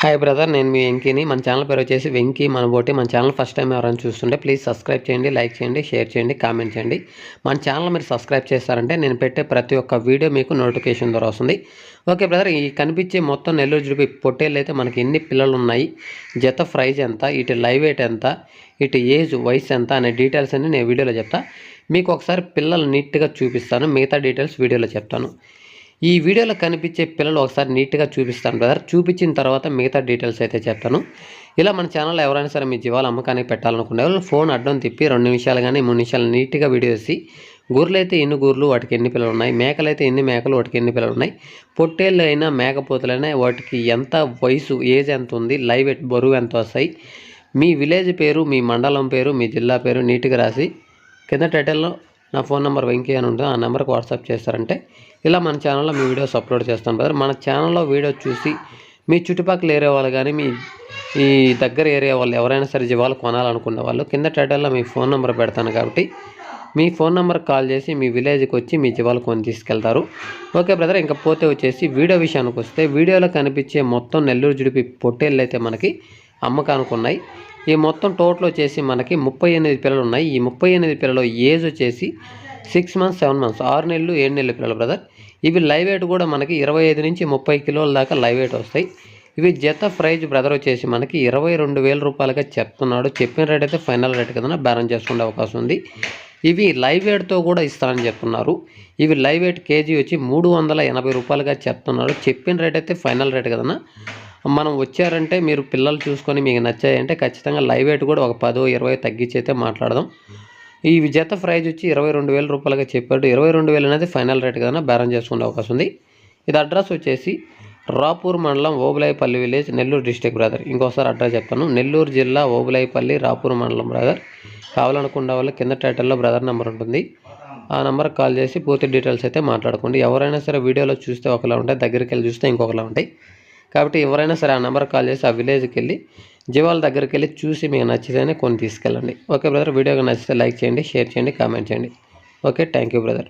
Hi brother నేను మీ వెంకీని. మన channel పేరు వచ్చేసి వెంకీ మన బోటి. మన ఛానల్ ఫస్ట్ టైం ఎవరైనా చూస్తుంటే ప్లీజ్ సబ్స్క్రైబ్ చేయండి లైక్ చేయండి షేర్ చేయండి కామెంట్ చేయండి. మన ఛానల్ మీరు సబ్స్క్రైబ్ చేస్తారంటే నేను పెట్టే ప్రతి ఒక్క వీడియో మీకు నోటిఫికేషన్ ద్వారా వస్తుంది. ఓకే బ్రదర్ ఈ కనిపించే మొత్తం నెల్లూరు జుడిపి పొట్టేళ్ళు అయితే మనకి ఎన్ని పిల్లలు ఉన్నాయి? జత ప్రైజ్ ఎంత? ఇటు లైవ్ వెయిట్ ఎంత? ఇటు ఏజ్ వయసు ఎంత? అనే డీటెయిల్స్ అన్ని నేను వీడియోలో చెప్తా. మీకు ఒకసారి పిల్లలు నీట్గా చూపిస్తాను. మిగతా డీటెయిల్స్ వీడియోలో చెప్తాను. ఈ వీడియోలో కనిపించే పిల్లలు ఒకసారి నీట్గా చూపిస్తాను బ్రదర్. చూపించిన తర్వాత మిగతా డీటెయిల్స్ అయితే చెప్తాను. ఇలా మన ఛానల్లో ఎవరైనా సరే మీ జీవాల అమ్మకానికి పెట్టాలనుకునే వాళ్ళు ఫోన్ అడ్డం తిప్పి రెండు నిమిషాలు కానీ మూడు నిమిషాలు నీట్గా వీడియో వేసి గూర్లు అయితే ఎన్ని గూర్లు వాటికి ఎన్ని పిల్లలు ఉన్నాయి మేకలు అయితే ఎన్ని మేకలు వాటికి ఎన్ని పిల్లలు ఉన్నాయి పొట్టేళ్ళు అయినా మేకపోతులైనా వాటికి ఎంత వయసు ఏజ్ ఎంత ఉంది లైవ్ బరువు ఎంత వస్తాయి మీ విలేజ్ పేరు మీ మండలం పేరు మీ జిల్లా పేరు నీట్గా రాసి కింద టైటిల్లో నా ఫోన్ నెంబర్ వెంకీ అని ఉంటుంది. ఆ నెంబర్కి వాట్సాప్ చేస్తారంటే ఇలా మన ఛానల్లో మీ వీడియోస్ అప్లోడ్ చేస్తాం బ్రదర్ మన ఛానల్లో వీడియో చూసి మీ చుట్టుపక్కల ఏరియా వాళ్ళు కానీ మీ ఈ దగ్గర ఏరియా వాళ్ళు ఎవరైనా సరే జీవాలు కొనాలనుకున్న వాళ్ళు కింద టైటిల్లో మీ ఫోన్ నెంబర్ పెడతాను కాబట్టి మీ ఫోన్ నెంబర్ కాల్ చేసి మీ విలేజ్కి వచ్చి మీ జీవాలు కొని తీసుకెళ్తారు. ఓకే బ్రదర్ ఇంకా పోతే వచ్చేసి వీడియో విషయానికి వస్తే వీడియోలో కనిపించే మొత్తం నెల్లూరు జుడిపి పొట్టేళ్ళు అయితే మనకి అమ్మకానికి ఉన్నాయి ఈ మొత్తం టోటల్ వచ్చేసి మనకి ముప్పై ఎనిమిది పిల్లలు ఉన్నాయి ఈ ముప్పై ఎనిమిది పిల్లలు ఏజ్ వచ్చేసి సిక్స్ మంత్స్ సెవెన్ మంత్స్ ఆరు నెలలు ఏడు నెలల పిల్లలు బ్రదర్ ఇవి లైవ్ వెయిట్ కూడా మనకి ఇరవై ఐదు నుంచి ముప్పై కిలోల దాకా లైవ్ వెయిట్ వస్తాయి. ఇవి జత ప్రైజ్ బ్రదర్ వచ్చేసి మనకి ఇరవై రెండు వేల రూపాయలుగా చెప్తున్నాడు. చెప్పిన రేట్ అయితే ఫైనల్ రేట్ కదా బ్యాలెన్స్ చేసుకునే అవకాశం ఉంది. ఇవి లైవ్ వెయిట్తో కూడా ఇస్తానని చెప్తున్నారు. ఇవి లైవ్ వెయిట్ కేజీ వచ్చి మూడు వందల ఎనభై రూపాయలుగా చెప్తున్నాడు. చెప్పిన రేట్ అయితే ఫైనల్ రేట్ కదన్నా మనం వచ్చారంటే మీరు పిల్లలు చూసుకొని మీకు నచ్చాయంటే ఖచ్చితంగా లైవ్ వెయిట్ కూడా ఒక పదో ఇరవై తగ్గించి అయితే మాట్లాడదాం. ఈ జత ప్రైజ్ వచ్చి ఇరవై రెండు వేల రూపాయలుగా చెప్పాడు ఇరవై రెండు వేలు అనేది ఫైనల్ రేట్ కదా బేరం చేసుకునే అవకాశం ఉంది. ఇది అడ్రస్ వచ్చేసి రాపూర్ మండలం Obulayipalli village Nellore district brother. ఇంకోసారి అడ్రస్ చెప్తాను. నెల్లూరు జిల్లా ఓబులాయిపల్లి రాపూర్ మండలం బ్రదర్. కావాలనుకున్న వాళ్ళు కింద టైటిల్లో బ్రదర్ నెంబర్ ఉంటుంది. ఆ నెంబర్కి కాల్ చేసి పూర్తి డీటెయిల్స్ అయితే మాట్లాడుకోండి. ఎవరైనా సరే వీడియోలో చూస్తే ఒకలా ఉంటాయి దగ్గరికి వెళ్ళి చూస్తే ఇంకొకలా ఉంటాయి. కాబట్టి ఎవరైనా సరే ఆ నెంబర్ కాల్ చేసి ఆ విలేజ్కి వెళ్ళి జీవాల దగ్గరికి వెళ్ళి చూసి మీకు నచ్చితేనే కొన్ని తీసుకెళ్ళండి. ఓకే బ్రదర్ వీడియోకి నచ్చితే లైక్ చేయండి షేర్ చేయండి కామెంట్ చేయండి. Okay thank you brother.